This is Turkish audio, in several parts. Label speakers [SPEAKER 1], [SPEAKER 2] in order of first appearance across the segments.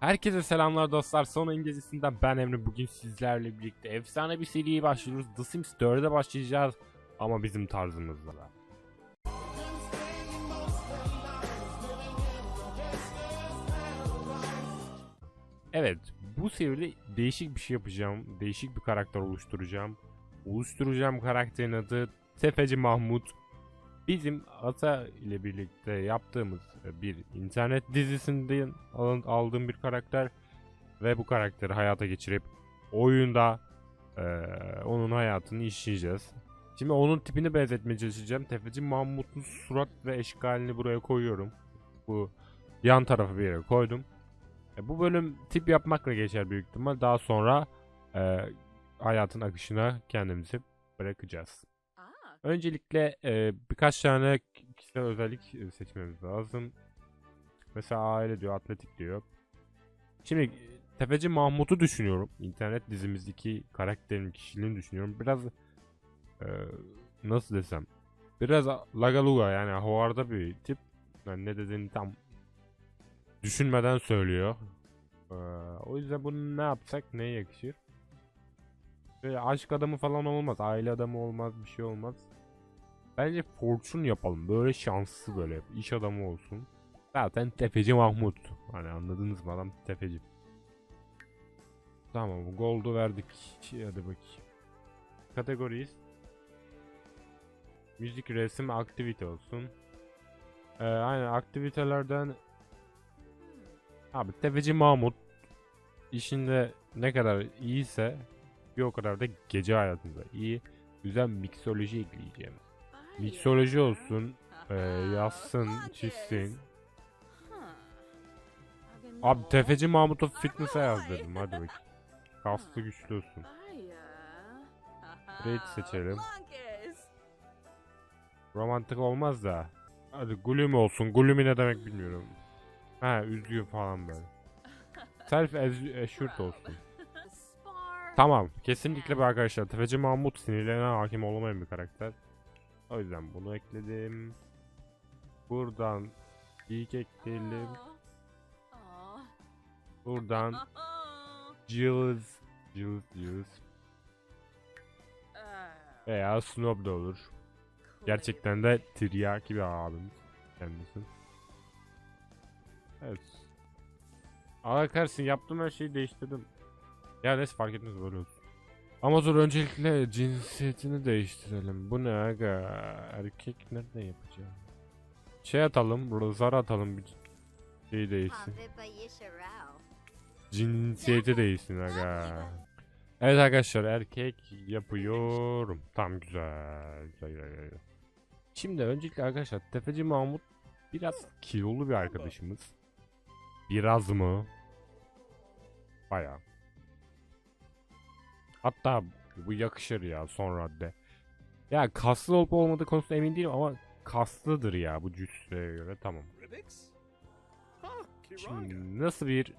[SPEAKER 1] Herkese selamlar dostlar. Son İngilizcesinden ben Emre. Bugün sizlerle birlikte efsane bir seriye başlıyoruz. The Sims 4'e başlayacağız. Ama bizim tarzımızla. Evet, bu seride değişik bir şey yapacağım. Değişik bir karakter oluşturacağım. Oluşturacağım karakterin adı Tefeci Mahmut. Bizim Ata ile birlikte yaptığımız bir internet dizisinden aldığım bir karakter ve bu karakteri hayata geçirip oyunda eee, onun hayatını işleyeceğiz. Şimdi onun tipini benzetmeye çalışacağım. Tefeci Mahmut'un surat ve eşkalini buraya koyuyorum. Bu yan tarafı bir yere koydum. E, bu bölüm tip yapmakla geçer büyük ihtimal. Daha sonra eee, hayatın akışına kendimizi bırakacağız. Öncelikle e, birkaç tane kişisel özellik seçmemiz lazım. Mesela aile diyor, atletik diyor. Şimdi Tefeci Mahmut'u düşünüyorum. İnternet dizimizdeki karakterin kişiliğini düşünüyorum. Biraz e, nasıl desem. Biraz lagaluga yani hovarda bir tip. Yani ne dediğini tam düşünmeden söylüyor. E, o yüzden bunu ne yapsak neye yakışır? Böyle aşk adamı falan olmaz. Aile adamı olmaz. Bir şey olmaz. Bence Fortune yapalım. Böyle şanslı böyle. iş adamı olsun. Zaten tefeci Mahmut. Hani anladınız mı adam tefeci. Tamam gold'u verdik. Hadi bakayım. Kategoriyiz. Müzik, resim, aktivite olsun. Ee, aynen aktivitelerden Abi tefeci Mahmut işinde ne kadar iyiyse bir o kadar da gece hayatında iyi. Güzel miksoloji ekleyeceğim. Miksoloji olsun, e, yazsın, çizsin. Abi tefeci Mahmut'u fitness'e yazdırdım hadi bakayım. Kaslı güçlü olsun. Rate seçelim. Romantik olmaz da. Hadi Gloomy olsun. Gloomy ne demek bilmiyorum. Ha üzgün falan böyle. Self assured olsun. Tamam. Kesinlikle bir arkadaşlar. Tefeci Mahmut sinirlerine hakim olamayan bir karakter. O yüzden bunu ekledim. Buradan ilk ekleyelim. Buradan Jules Jules Jules veya Snob da olur. Gerçekten de tiryaki bir abimiz kendisi. Evet. Allah kahretsin yaptığım her şeyi değiştirdim. Ya neyse fark etmez böyle olsun. Ama dur öncelikle cinsiyetini değiştirelim. Bu ne aga? Erkek nereden yapacağım? Şey atalım, zar atalım bir şey değişsin. Cinsiyeti değişsin aga. Evet arkadaşlar erkek yapıyorum. Tam güzel. Güzel, güzel, güzel. Şimdi öncelikle arkadaşlar Tefeci Mahmut biraz kilolu bir arkadaşımız. Biraz mı? Baya. Hatta bu yakışır ya son radde. Ya kaslı olup olmadığı konusunda emin değilim ama kaslıdır ya bu cüsseye göre tamam. Şimdi nasıl bir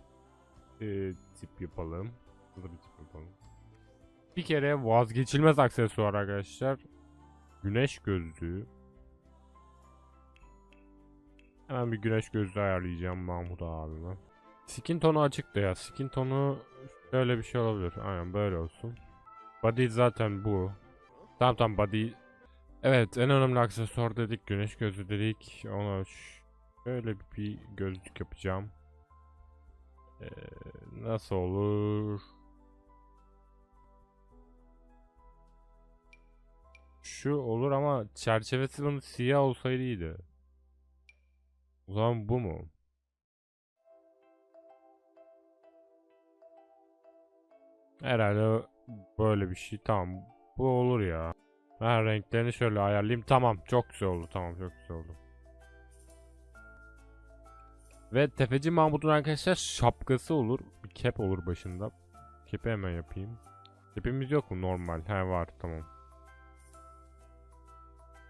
[SPEAKER 1] e, tip yapalım? Nasıl bir tip yapalım? Bir kere vazgeçilmez aksesuar arkadaşlar. Güneş gözlüğü. Hemen bir güneş gözlüğü ayarlayacağım Mahmut abime. Skin tonu açıktı ya. Skin tonu şöyle bir şey olabilir. Aynen böyle olsun. Body zaten bu. Tamam tamam body. Evet en önemli aksesuar dedik. Güneş gözlüğü dedik. Ona şöyle bir gözlük yapacağım. Ee, nasıl olur? Şu olur ama çerçevesi bunun siyah olsaydı iyiydi. O zaman bu mu? Herhalde böyle bir şey. Tamam. Bu olur ya. Ben renklerini şöyle ayarlayayım. Tamam. Çok güzel oldu. Tamam. Çok güzel oldu. Ve Tefeci Mahmut'un arkadaşlar şapkası olur. Bir kep olur başında. Kepi hemen yapayım. Kepimiz yok mu normal? He var. Tamam.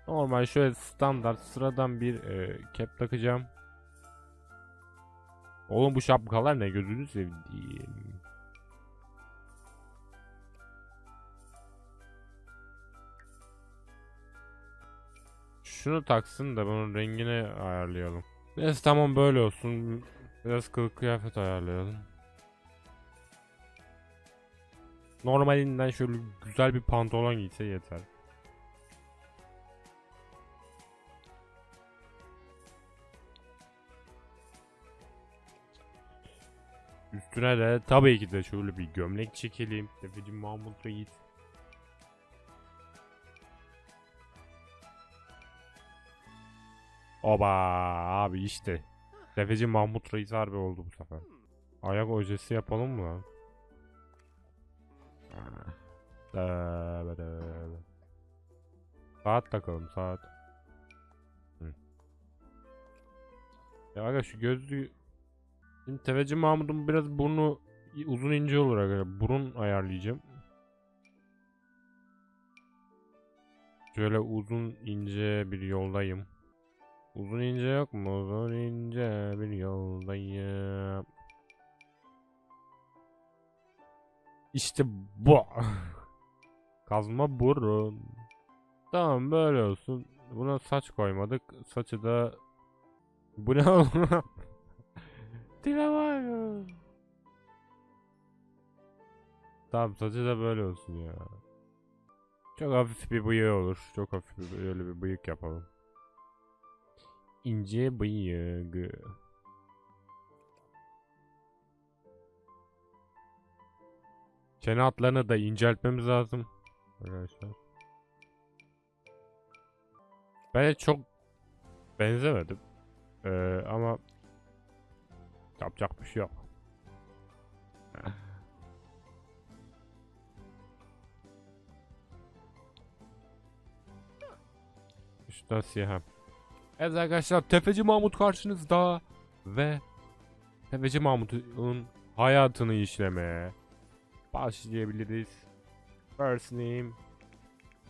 [SPEAKER 1] Normal şöyle standart sıradan bir e, cap takacağım. Oğlum bu şapkalar ne gözünü seveyim. Şunu taksın da bunun rengini ayarlayalım. Neyse tamam böyle olsun. Biraz kılık kıyafet ayarlayalım. Normalinden şöyle güzel bir pantolon giyse yeter. Üstüne de tabii ki de şöyle bir gömlek çekelim. Tefeci Mahmut Reis. Oba abi işte. Tefeci Mahmut Reis harbi oldu bu sefer. Ayak ojesi yapalım mı. Saat takalım saat. Hı. Ya aga şu gözlüğü Şimdi Tefeci Mahmut'un biraz burnu uzun ince olur aga. Burun ayarlayacağım. Şöyle uzun ince bir yoldayım. Uzun ince yok mu? Uzun ince bir yoldayım. İşte bu. Kazma burun. Tamam böyle olsun. Buna saç koymadık. Saçı da bu ne oğlum? Tipe bak. Tamam saçı da böyle olsun ya. Çok hafif bir bıyığı olur. Çok hafif bir, öyle bir bıyık yapalım. İnce bıyık. Çene hatlarını da inceltmemiz lazım. Arkadaşlar. Ben çok benzemedim. Ee, ama yapacak bir şey yok. Üstten siyah. Evet arkadaşlar Tefeci Mahmut karşınızda ve Tefeci Mahmut'un hayatını işlemeye başlayabiliriz. First name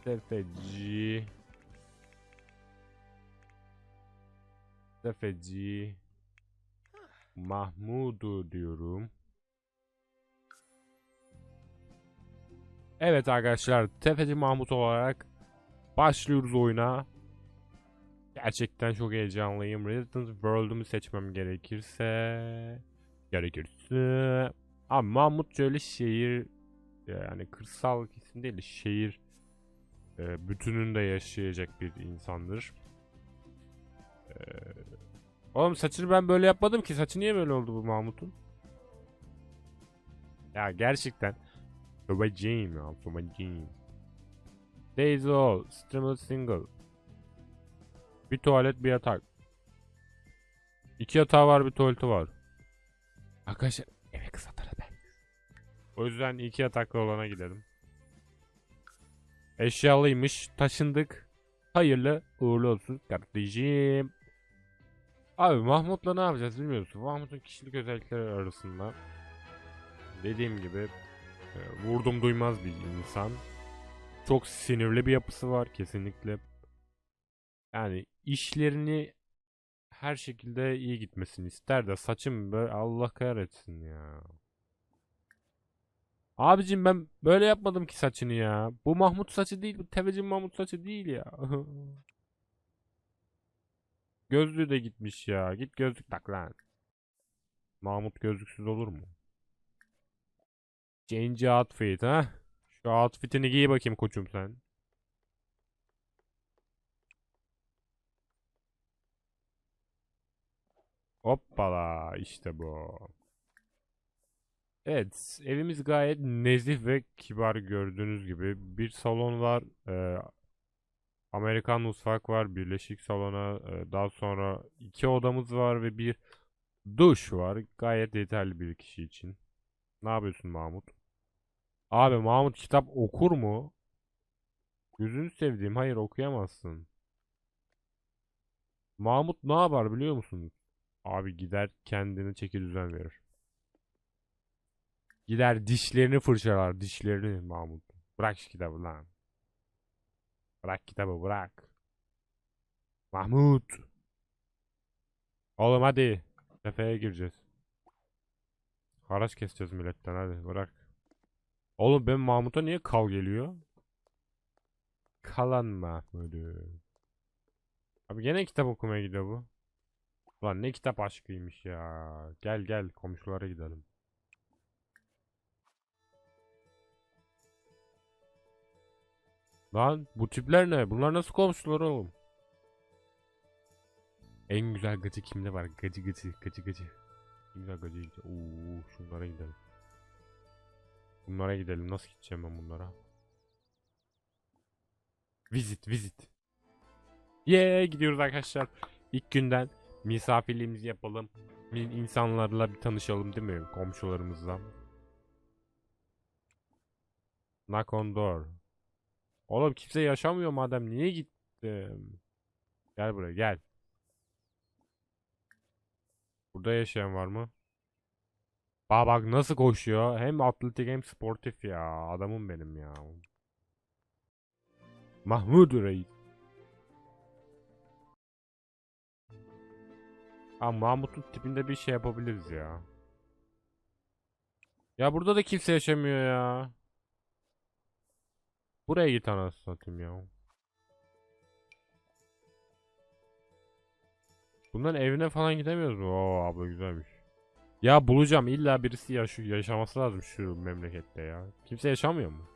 [SPEAKER 1] Tefeci Tefeci Mahmudu diyorum. Evet arkadaşlar Tefeci Mahmut olarak başlıyoruz oyuna. Gerçekten çok heyecanlıyım. Resident World'umu seçmem gerekirse gerekirse Abi Mahmut şöyle şehir yani kırsal kesim değil de şehir e, bütününde yaşayacak bir insandır. E, oğlum saçını ben böyle yapmadım ki. Saçı niye böyle oldu bu Mahmut'un? Ya gerçekten. Babacığım ya babacığım. Days all. Streamer single. Bir tuvalet bir yatak. İki yatağı var bir tuvaleti var. Arkadaşlar eve kısa ben. O yüzden iki yataklı olana gidelim. Eşyalıymış. Taşındık. Hayırlı uğurlu olsun kardeşim. Abi Mahmut'la ne yapacağız bilmiyorsun. Mahmut'un kişilik özellikleri arasında dediğim gibi e, vurdum duymaz bir insan. Çok sinirli bir yapısı var kesinlikle. Yani işlerini her şekilde iyi gitmesini ister de saçım böyle Allah kahretsin ya. Abicim ben böyle yapmadım ki saçını ya. Bu Mahmut saçı değil, bu Tevecin Mahmut saçı değil ya. Gözlüğü de gitmiş ya. Git gözlük tak lan. Mahmut gözlüksüz olur mu? Change outfit ha? Şu outfitini giy bakayım koçum sen. Hoppala işte bu. Evet evimiz gayet nezih ve kibar gördüğünüz gibi. Bir salon var. e, Amerikan mutfak var. Birleşik salona. e, daha sonra iki odamız var ve bir duş var. Gayet yeterli bir kişi için. Ne yapıyorsun Mahmut? Abi Mahmut kitap okur mu? Gözünü sevdiğim hayır okuyamazsın. Mahmut ne yapar biliyor musunuz? Abi gider kendine çeki düzen verir. Gider dişlerini fırçalar dişlerini Mahmut. Bırak şu kitabı lan. Bırak kitabı bırak. Mahmut. Oğlum hadi. Tepeye gireceğiz. Haraç keseceğiz milletten hadi bırak. Oğlum ben Mahmut'a niye kal geliyor? Kalan Mahmut'u. Abi gene kitap okumaya gidiyor bu. Ulan ne kitap aşkıymış ya. Gel gel komşulara gidelim. Lan bu tipler ne? Bunlar nasıl komşular oğlum? En güzel gacı kimde var? Gacı gacı gacı gacı. En güzel gacı. gacı. Oo, şunlara gidelim. Bunlara gidelim. Nasıl gideceğim ben bunlara? Visit visit. Yeee gidiyoruz arkadaşlar. İlk günden misafirliğimizi yapalım. İnsanlarla bir tanışalım değil mi? Komşularımızla. Knock on door. Oğlum kimse yaşamıyor madem niye gittim? Gel buraya gel. Burada yaşayan var mı? Bak bak nasıl koşuyor. Hem atletik hem sportif ya. Adamım benim ya. Mahmud Reis. Ha Mahmut'un tipinde bir şey yapabiliriz ya. Ya burada da kimse yaşamıyor ya. Buraya git anasını satayım ya. Bunların evine falan gidemiyoruz mu? Oo abla güzelmiş. Ya bulacağım illa birisi yaşı yaşaması lazım şu memlekette ya. Kimse yaşamıyor mu?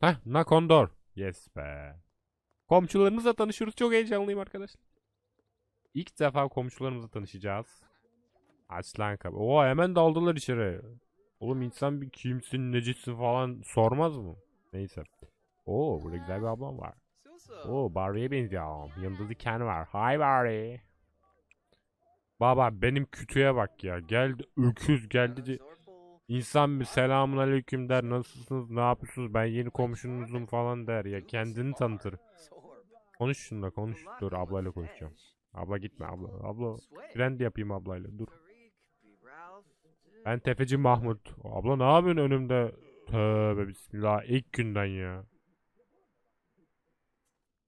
[SPEAKER 1] Heh, knock on door. Yes be. Komşularımızla tanışıyoruz. Çok heyecanlıyım arkadaşlar. İlk defa komşularımızla tanışacağız. Aç lan kapı. Oo hemen daldılar içeri. Oğlum insan bir kimsin, necisin falan sormaz mı? Neyse. Oo burada güzel bir ablam var. Oo Barry'e benziyor. Yanında da Ken var. Hi Barry. Baba benim kütüye bak ya. Geldi öküz geldi. İnsan bir selamun aleyküm der. Nasılsınız? Ne yapıyorsunuz? Ben yeni komşunuzum falan der ya. Kendini tanıtır. Konuş şununla konuş. Dur ablayla konuşacağım. Abla gitme abla. Abla friend yapayım ablayla. Dur. Ben tefeci Mahmut. Abla ne yapıyorsun önümde? Tövbe bismillah. İlk günden ya.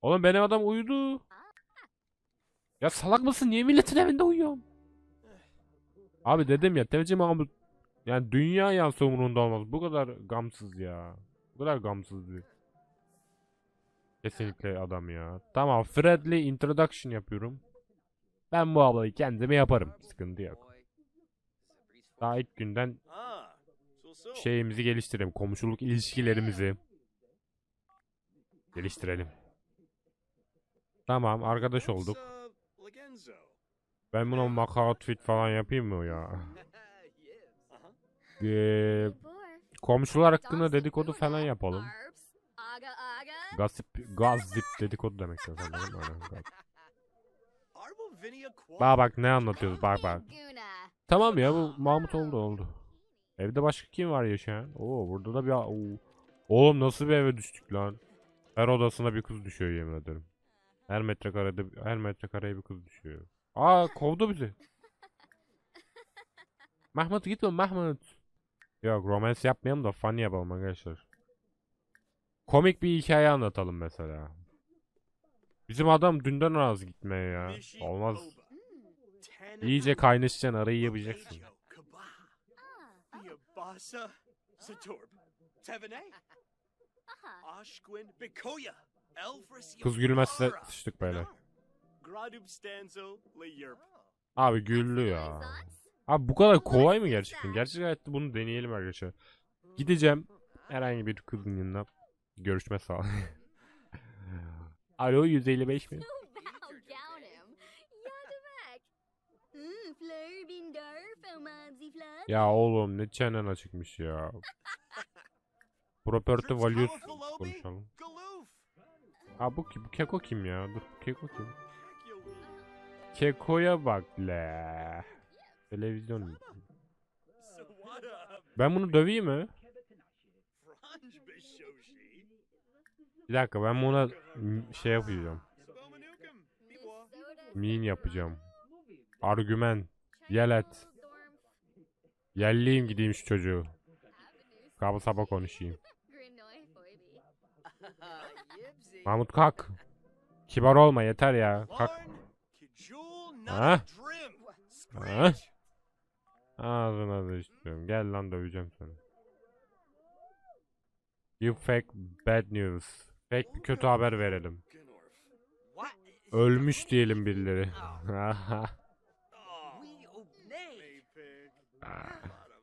[SPEAKER 1] Oğlum benim adam uyudu. Ya salak mısın? Niye milletin evinde uyuyorum? Abi dedim ya tefeci Mahmut. Yani dünya yansı umurunda olmaz. Bu kadar gamsız ya. Bu kadar gamsız bir. Kesinlikle adam ya. Tamam Fred'li introduction yapıyorum. Ben bu ablayı kendime yaparım. Sıkıntı yok. Daha ilk günden şeyimizi geliştirelim. Komşuluk ilişkilerimizi geliştirelim. Tamam arkadaş olduk. Ben buna maka outfit falan yapayım mı ya? Ee, komşular hakkında dedikodu falan yapalım. Gossip, gossip dedikodu demek gossip. Bak bak ne anlatıyoruz bak bak. Tamam ya bu Mahmut oldu oldu. Evde başka kim var yaşayan? Oo burada da bir... Oo. Oğlum nasıl bir eve düştük lan? Her odasına bir kız düşüyor yemin ederim. Her metrekarede her metrekareye bir kız düşüyor. Aa kovdu bizi. Mahmut gitme Mahmut. Yok romance yapmayalım da funny yapalım arkadaşlar. Komik bir hikaye anlatalım mesela. Bizim adam dünden razı gitmeye ya. Olmaz. İyice kaynaşacaksın arayı yapacaksın. Kız gülmezse sıçtık beyler. Abi güldü ya. Abi bu kadar kolay mı gerçekten? Gerçek hayatta bunu deneyelim arkadaşlar. Gideceğim herhangi bir kızın yanına görüşme sağ Alo 155 mi? Ya oğlum ne çenen açıkmış ya. Property values konuşalım. Ha bu kim? Bu Keko kim ya? Dur Keko kim? Keko'ya bak le. Televizyon. Ben bunu döveyim mi? Bir dakika ben buna şey yapacağım. Min yapacağım. Argümen. Yelet. Yelleyim gideyim şu çocuğu. Kaba saba konuşayım. Mahmut kalk. Kibar olma yeter ya. Kalk. Ha? Ha? Ağzına düştüm. Gel lan döveceğim seni. You fake bad news. Fake bir kötü haber verelim. Ölmüş diyelim birileri.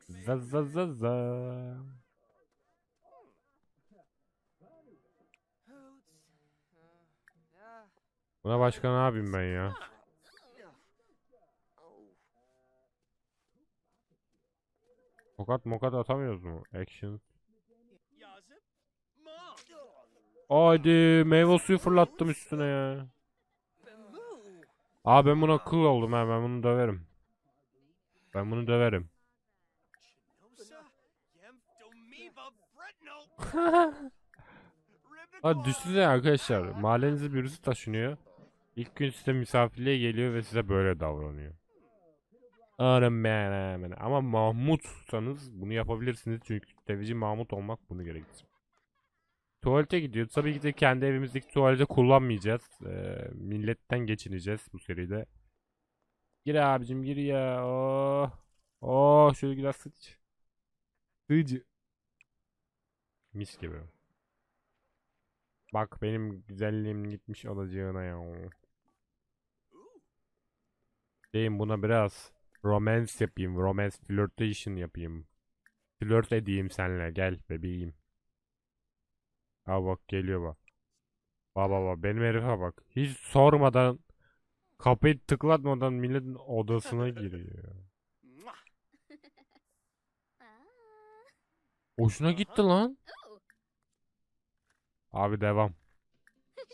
[SPEAKER 1] za za za za. Buna başka ne yapayım ben ya? Tokat mokat atamıyoruz mu? Action. Haydi meyve suyu fırlattım üstüne ya. Aa ben buna kıl oldum ha ben bunu döverim. Ben bunu döverim. Hadi düşünsene arkadaşlar mahallenize birisi taşınıyor. İlk gün size misafirliğe geliyor ve size böyle davranıyor. Aram ben. Ama Mahmutsanız bunu yapabilirsiniz çünkü tefeci Mahmut olmak bunu gerektirir. Tuvalete gidiyor. Tabii ki de kendi evimizdeki tuvalete kullanmayacağız. Ee, milletten geçineceğiz bu seride. Gir abicim gir ya. Oh. Oh şöyle biraz sıç. Sıcı. Mis gibi. Bak benim güzelliğim gitmiş olacağına ya. Deyim buna biraz romance yapayım. Romance flirtation yapayım. Flirt edeyim seninle. Gel bebeğim. Ha bak geliyor bak. Baba bak benim herife bak. Hiç sormadan kapıyı tıklatmadan milletin odasına giriyor. Hoşuna gitti lan. Abi devam.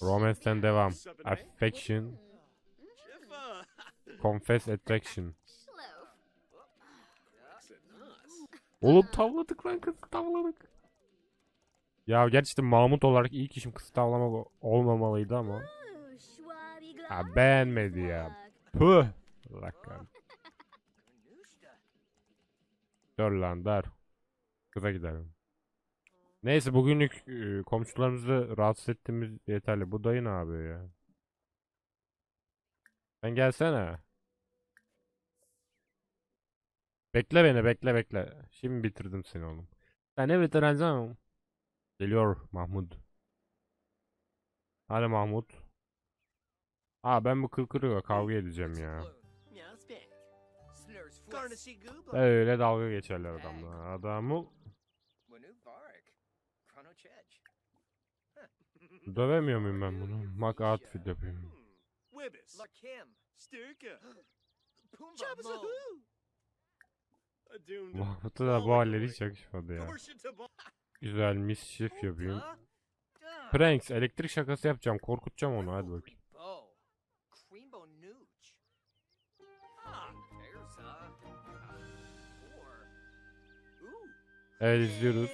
[SPEAKER 1] Romance'den devam. Affection. Confess attraction. Oğlum tavladık lan kızı tavladık. Ya gerçekten Mahmut olarak ilk işim kızı tavlamak olmamalıydı ama. Ha beğenmedi ya. Püh. Allah. Dur lan dur. Kıza gidelim. Neyse bugünlük e, komşularımızı rahatsız ettiğimiz yeterli. Bu dayı ne yapıyor ya? Sen gelsene. Bekle beni bekle bekle. Şimdi bitirdim seni oğlum. Sen ne bitireceğim? Geliyor Mahmut. Hadi Mahmut. Aa ben bu kıl kırığa kavga edeceğim ya. Öyle dalga geçerler adamla. Adamı dövemiyor muyum ben bunu? Bak outfit yapayım. Mahmut'a da bu halleri hiç yakışmadı ya. Güzel mischief yapayım. Pranks elektrik şakası yapacağım. Korkutacağım onu hadi bakayım. Evet izliyoruz.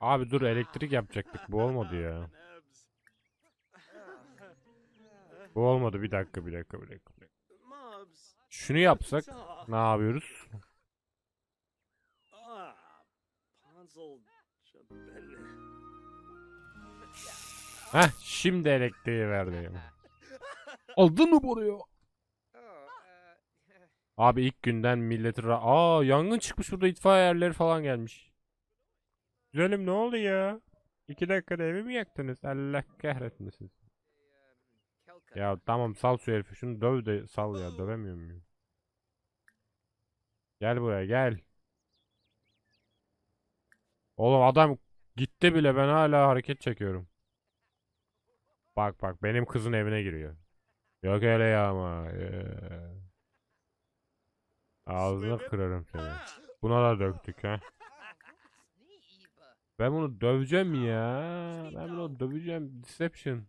[SPEAKER 1] Abi dur elektrik yapacaktık. Bu olmadı ya. Bu olmadı. Bir dakika bir dakika. bir dakika. Şunu yapsak ne yapıyoruz? Heh şimdi elektriği verdi. Aldın mı boruyu? Abi ilk günden milleti ra- Aa yangın çıkmış burada itfaiye yerleri falan gelmiş. Güzelim ne oldu ya? İki dakikada evi mi yaktınız? Allah kahretmesin. Ya tamam sal şu herifi şunu döv de sal ya dövemiyor muyum? Gel buraya gel. Oğlum adam gitti bile ben hala hareket çekiyorum. Bak bak benim kızın evine giriyor. Yok öyle ya ama. Ee. Ağzını kırarım seni. Buna da döktük ha. Ben bunu döveceğim ya. Ben bunu döveceğim. Deception.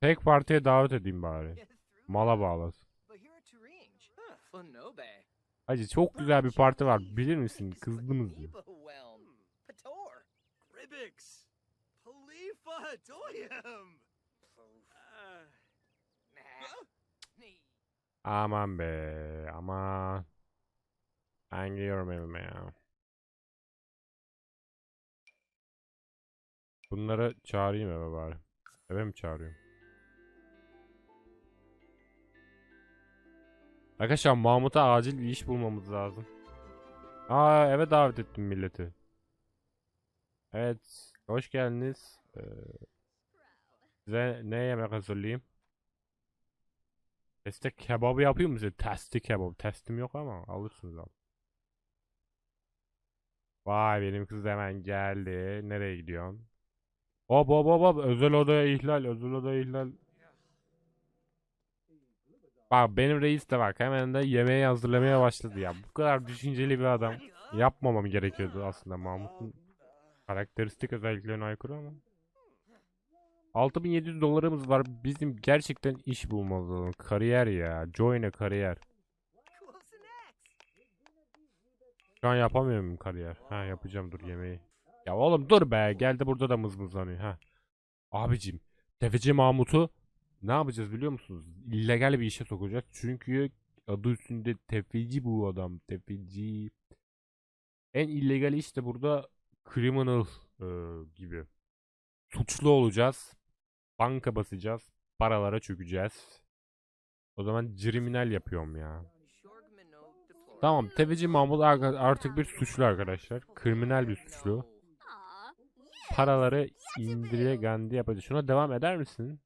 [SPEAKER 1] Tek partiye davet edeyim bari. Mala bağlasın. Hacı çok güzel bir parti var. Bilir misin? Kızdınız mı? Aman be. Aman. Ben gidiyorum evime ya. Bunları çağırayım eve bari. Eve mi çağırıyorum? Arkadaşlar Mahmut'a acil bir iş bulmamız lazım. Aa eve davet ettim milleti. Evet. Hoş geldiniz. Ee, size ne yemek hazırlayayım? Testi kebabı yapayım mı size? Testi kebabı. Testim yok ama alırsınız abi. Vay benim kız hemen geldi. Nereye gidiyorsun? Hop hop hop hop. Özel odaya ihlal. Özel odaya ihlal. Bak benim reis de bak hemen de yemeği hazırlamaya başladı ya. Bu kadar düşünceli bir adam. Yapmamam gerekiyordu aslında Mahmut'un karakteristik özelliklerine aykırı ama. 6700 dolarımız var. Bizim gerçekten iş bulmamız lazım. Kariyer ya. Join a kariyer. Şu an yapamıyorum kariyer. Ha yapacağım dur yemeği. Ya oğlum dur be. Geldi burada da mızmızlanıyor. Ha. Abicim. Tefeci Mahmut'u ne yapacağız biliyor musunuz? İllegal bir işe sokacağız. Çünkü adı üstünde tefeci bu adam. Tefeci. En illegal iş de burada criminal e, gibi. Suçlu olacağız. Banka basacağız. Paralara çökeceğiz. O zaman criminal yapıyorum ya. Tamam tefeci Mahmut artık bir suçlu arkadaşlar. Kriminal bir suçlu. Paraları indire gandi yapacağız. Şuna devam eder misin?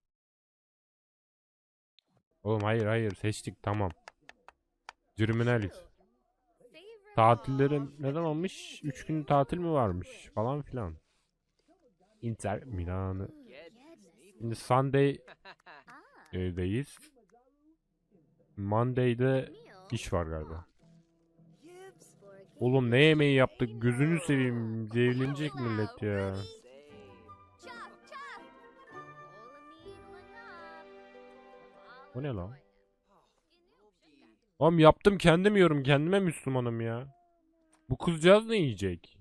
[SPEAKER 1] Oğlum hayır hayır seçtik tamam. Criminaliz. Tatillerin neden olmuş? 3 gün tatil mi varmış falan filan. Inter Milan'ı. Şimdi Sunday evdeyiz. Monday'de iş var galiba. Oğlum ne yemeği yaptık? Gözünü seveyim. Zevlenecek millet ya. O ne lan? Oğlum yaptım kendim yiyorum. Kendime Müslümanım ya. Bu kızcağız ne yiyecek?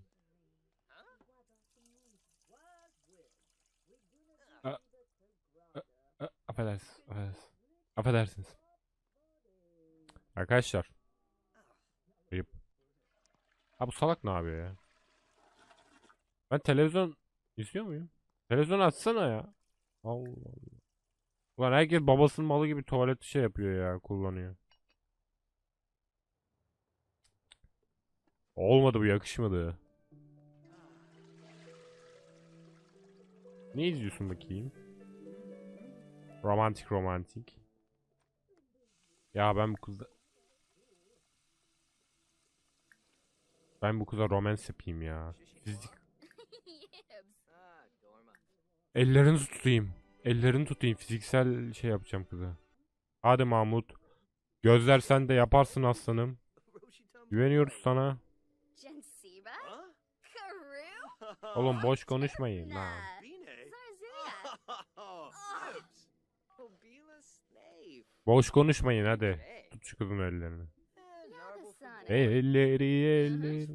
[SPEAKER 1] A- a- Affedersiniz. Affedersiniz. Affedersiniz. Arkadaşlar. Ayıp. Ha bu salak ne yapıyor ya? Ben televizyon izliyor muyum? Televizyon açsana ya. Allah Allah. Ulan herkes babasının malı gibi tuvalet şey yapıyor ya kullanıyor. Olmadı bu yakışmadı. Ne izliyorsun bakayım? Romantik romantik. Ya ben bu kızla... Ben bu kıza romans yapayım ya. Fizik... Ellerini tutayım. Ellerini tutayım. Fiziksel şey yapacağım kıza. Hadi Mahmut. Gözler sende yaparsın aslanım. Güveniyoruz sana. Oğlum boş konuşmayın lan. Boş konuşmayın hadi. Tut şu kızın ellerini. Elleri elleri.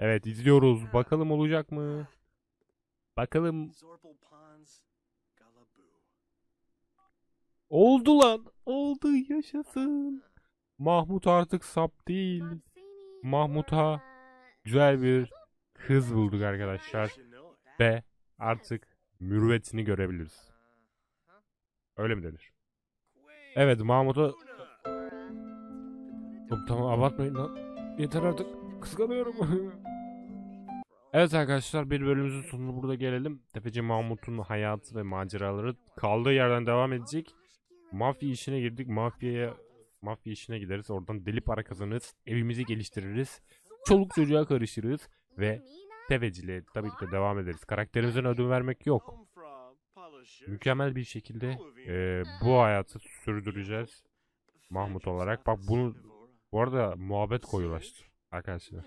[SPEAKER 1] Evet izliyoruz. Bakalım olacak mı? Bakalım. Oldu lan. Oldu yaşasın. Mahmut artık sap değil. Mahmut'a güzel bir kız bulduk arkadaşlar. Ve artık mürüvvetini görebiliriz. Öyle mi denir? Evet Mahmut'a... Tamam abartmayın lan. Yeter artık. Kıskanıyorum. evet arkadaşlar bir bölümümüzün sonuna burada gelelim. Tefeci Mahmut'un hayatı ve maceraları kaldığı yerden devam edecek. Mafya işine girdik. Mafyaya mafya işine gideriz. Oradan deli para kazanırız. Evimizi geliştiririz. Çoluk çocuğa karışırız. Ve tefeciliğe tabii ki de devam ederiz. Karakterimizin ödün vermek yok. Mükemmel bir şekilde e, bu hayatı sürdüreceğiz. Mahmut olarak. Bak bunu bu arada muhabbet koyulaştı arkadaşlar.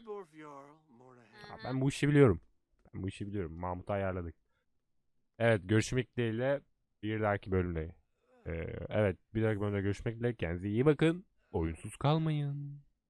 [SPEAKER 1] Ha, ben bu işi biliyorum. Ben bu işi biliyorum. Mahmut'u ayarladık. Evet görüşmek dileğiyle bir dahaki bölümde. Ee, evet bir dahaki bölümde görüşmek dileğiyle. Kendinize iyi bakın. Oyunsuz kalmayın.